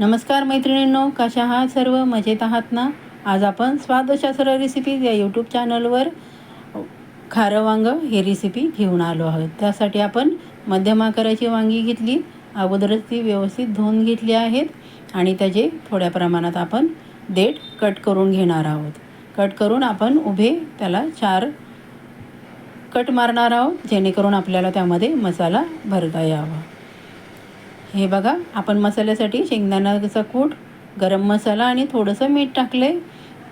नमस्कार मैत्रिणींनो कशा आहात सर्व? मजेत आहात ना? आज आपण स्वादशास्त्र रेसिपीज या यूट्यूब चॅनलवर खारं वांगं ही रेसिपी घेऊन आलो आहोत. त्यासाठी आपण मध्यम आकाराची वांगी घेतली अगोदरच ती व्यवस्थित धुवून घेतली आहेत आणि त्याचे थोड्या प्रमाणात आपण देठ कट करून घेणार आहोत. कट करून आपण उभे त्याला चार कट मारणार आहोत जेणेकरून आपल्याला त्यामध्ये मसाला भरता यावा. हे बघा आपण मसाल्यासाठी शेंगदाण्याचा कूट गरम मसाला आणि थोडंसं मीठ टाकले.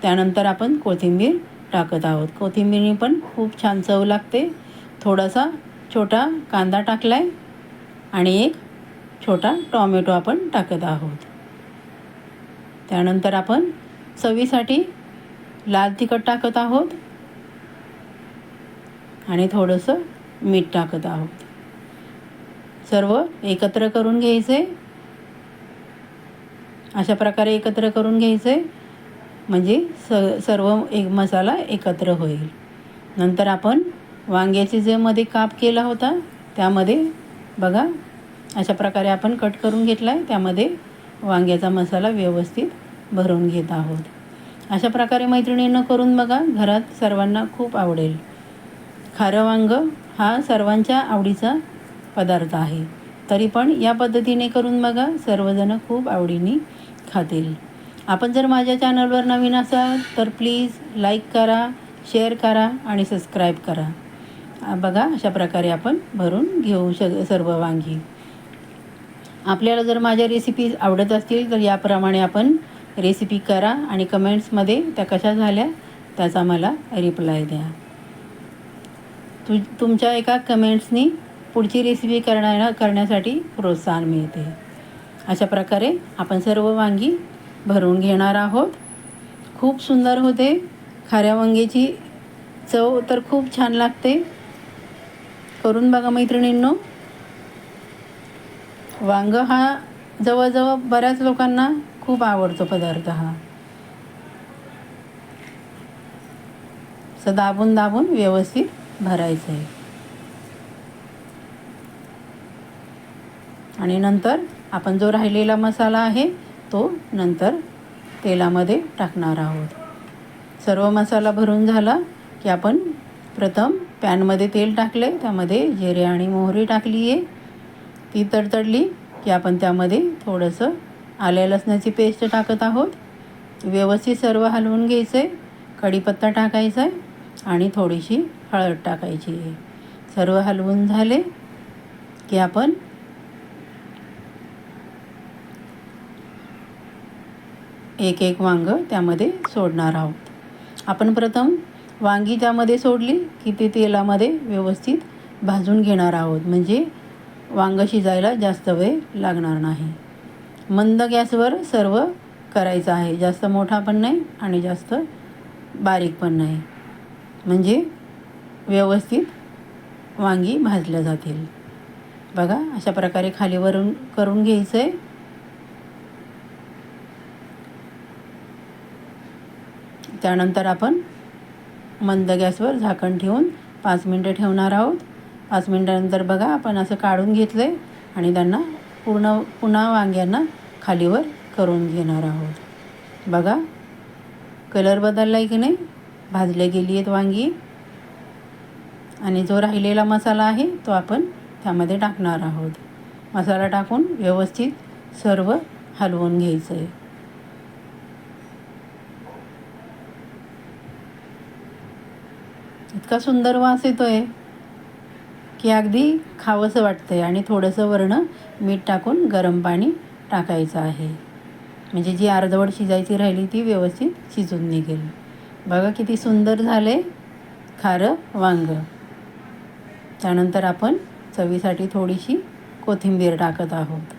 त्यानंतर आपण कोथिंबीर टाकत आहोत. कोथिंबीरने पण खूप छान चव लागते. थोडासा छोटा कांदा टाकला आहे आणि एक छोटा टॉमॅटो आपण टाकत आहोत. त्यानंतर आपण चवीसाठी लाल तिखट टाकत आहोत आणि थोडंसं मीठ टाकत आहोत. सर्व एकत्र करून घ्यायचे. अशा प्रकारे एकत्र करून घ्यायचे. म्हणजे स सर्व एक मसाला एकत्र होईल. नंतर आपण वांग्याचे जे मध्ये काप केला होता त्यामध्ये बघा अशा प्रकारे आपण कट करून घेतला आहे त्यामध्ये वांग्याचा मसाला व्यवस्थित भरून घेत आहोत. अशा प्रकारे मैत्रिणींना करून बघा घरात सर्वांना खूप आवडेल. खारं वांग हा सर्वांच्या आवडीचा पदार्थ आहे. तरी पण या पद्धतीने करून बघा सर्वजण खूप आवडीने खातील. आपण जर माझ्या चॅनलवर नवीन असाल तर प्लीज लाईक करा शेअर करा आणि सबस्क्राईब करा. बघा अशा प्रकारे आपण भरून घेऊ श सर्व वांगी. आपल्याला जर माझ्या रेसिपीज आवडत असतील तर याप्रमाणे आपण रेसिपी करा आणि कमेंट्समध्ये त्या कशा झाल्या त्याचा मला रिप्लाय द्या. तु तुमच्या एका कमेंट्सनी पुढची रेसिपी करण्या करण्यासाठी प्रोत्साहन मिळते. अशा प्रकारे आपण सर्व वांगी भरून घेणार आहोत. खूप सुंदर होते. खाऱ्या वांग्याची चव तर खूप छान लागते. करून बघा मैत्रिणींनो. वांग हा जवळजवळ बऱ्याच लोकांना खूप आवडतो पदार्थ हा. असं दाबून दाबून व्यवस्थित भरायचं आहे आणि नंतर आपण जो राहिलेला मसाला आहे तो नंतर तेलामध्ये टाकणार आहोत. सर्व मसाला भरून झाला की आपण प्रथम पॅनमध्ये तेल टाकले त्यामध्ये जिरे आणि मोहरी टाकली आहे. ती तडतडली की आपण त्यामध्ये थोडंसं आल्या लसणाची पेस्ट टाकत आहोत. व्यवस्थित सर्व हलवून घ्यायचं आहे कढीपत्ता टाकायचा आहे आणि थोडीशी हळद टाकायची आहे. सर्व हलवून झाले की आपण एक एक वांगं त्यामध्ये सोडणार आहोत. आपण प्रथम वांगी त्यामध्ये सोडली की ते तेलामध्ये व्यवस्थित भाजून घेणार आहोत. म्हणजे वांगं शिजायला जास्त वेळ लागणार नाही. मंद गॅसवर सर्व करायचं आहे. जास्त मोठा पण नाही आणि जास्त बारीक पण नाही. म्हणजे व्यवस्थित वांगी भाजल्या जातील. बघा अशा प्रकारे खालीवरून करून घ्यायचं आहे त्यानंतर आपण मंद गॅसवर झाकण ठेवून पाच मिनटं ठेवणार आहोत. पाच मिनटानंतर बघा आपण असं काढून घेतलं आहे आणि त्यांना पूर्ण पुन्हा वांग्यांना खालीवर करून घेणार आहोत. बघा कलर बदलला आहे की नाही? भाजले गेली आहेत वांगी. आणि जो राहिलेला मसाला आहे तो आपण त्यामध्ये टाकणार आहोत. मसाला टाकून व्यवस्थित सर्व हलवून घ्यायचं आहे इतका सुंदर वास येतो आहे की अगदी खावंसं वाटतं आहे आणि थोडंसं वरणं मीठ टाकून गरम पाणी टाकायचं आहे. म्हणजे जी अर्धवट शिजायची राहिली ती व्यवस्थित शिजून निघेल. बघा किती सुंदर झाले खारं वांग. त्यानंतर आपण चवीसाठी थोडीशी कोथिंबीर टाकत आहोत.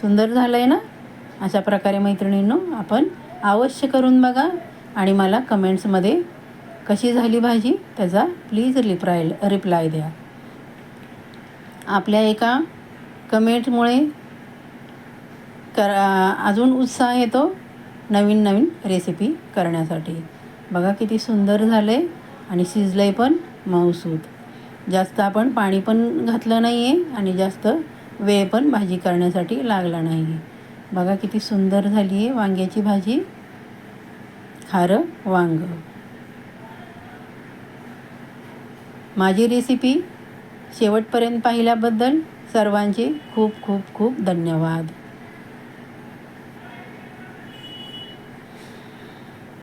सुंदर झालं आहे ना? अशा प्रकारे मैत्रिणींनो आपण अवश्य करून बघा. आणि मला कमेंट्समध्ये कशी झाली भाजी त्याचा प्लीज रिप्राय रिप्लाय द्या. आपल्या एका कमेंटमुळे कर अजून उत्साह येतो नवीन नवीन रेसिपी करण्यासाठी. बघा किती सुंदर झालं आहे आणि शिजलं आहे पण मऊसूत. जास्त आपण पाणी पण घातलं नाही आहे आणि जास्त वेळ पण भाजी करण्यासाठी लागला नाही बघा किती सुंदर झाली आहे वांग्याची भाजी. खारं वांग. माझी रेसिपी शेवटपर्यंत पाहिल्याबद्दल सर्वांचे खूप खूप खूप धन्यवाद.